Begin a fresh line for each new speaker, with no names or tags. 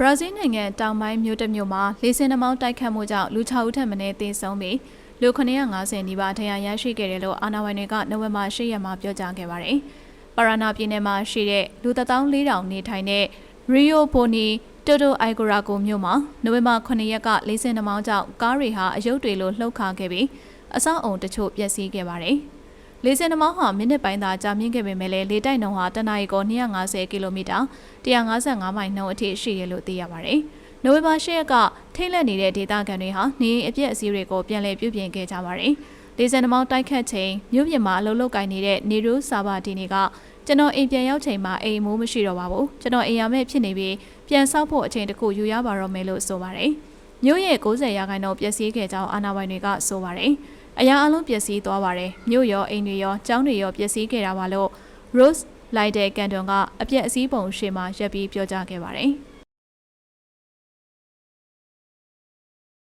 ဘရာဇီးနိုင်ငံတောင်ပိုင်းမြို့တစ်မြို့မှာလေဆင်နှမောင်းတိုက်ခတ်မှုကြောင့်လူ6ဦးထပ်မံသေဆုံးပြီးလူ950နီးပါးဒဏ်ရာရရှိခဲ့တယ်လို့အာဏာပိုင်တွေကနိုဝင်ဘာ10ရက်မှာပြောကြားခဲ့ပါတယ်။ပါရာနာပြည်နယ်မှာရှိတဲ့လူ14000နေထိုင်တဲ့ရီယိုဘိုနီတိုတိုအိုင်ဂိုရာကိုမြို့မှာနိုဝင်ဘာ9ရက်ကလေဆင်နှမောင်းကြောင့်ကားတွေဟာအယုတ်တွေလိုလှုပ်ခါခဲ့ပြီးအဆောက်အုံတချို့ပျက်စီးခဲ့ပါတယ်။ လေဆင်နှမောင်းဟာမိနစ်ပိုင်းသာကြာမြင့်ခဲ့ပေမဲ့လည်းလေတိုက်နှုန်းဟာတနအီကို250ကီလိုမီတာ155မိုင်နှုန်းအထိရှိတယ်လို့သိရပါတယ်။နိုဝင်ဘာ10ရက်ကထိတ်လန့်နေတဲ့ဒေသခံတွေဟာနေအိမ်အပြည့်အစည်းတွေကိုပြန်လည်ပြုပြင်ခဲ့ကြပါတယ်။လေဆင်နှမောင်းတိုက်ခတ်ချိန်မြို့ပြင်မှာအလုပ်လုပ်ကိုင်နေတဲ့နေရူစာဘာဒီနီကကျွန်တော်အိမ်ပြန်ရောက်ချိန်မှာအိမ်မိုးမရှိတော့ပါဘူး။ကျွန်တော်အိမ်ရမဲ့ဖြစ်နေပြီးပြန်ဆောက်ဖို့အချိန်တစ်ခုယူရပါတော့မယ်လို့ဆိုပါတယ်။မြို့ရဲ့90ရာခိုင်နှုန်းပျက်စီးခဲ့ကြောင်းအာဏာပိုင်တွေကဆိုပါတယ်။ အရာအလုံးပျက်စီးသွားပါတယ်မြို့ရောအိမ်တွေရောကျောင်းတွေရောပျက်စီးခဲ့တာပါလို့ Rose လိုက်တဲ့ကန်တွန်ကအပြက်အစည်းပုံရှေ့မှာရပ်ပြီးပြောကြားခဲ့ပါတယ်။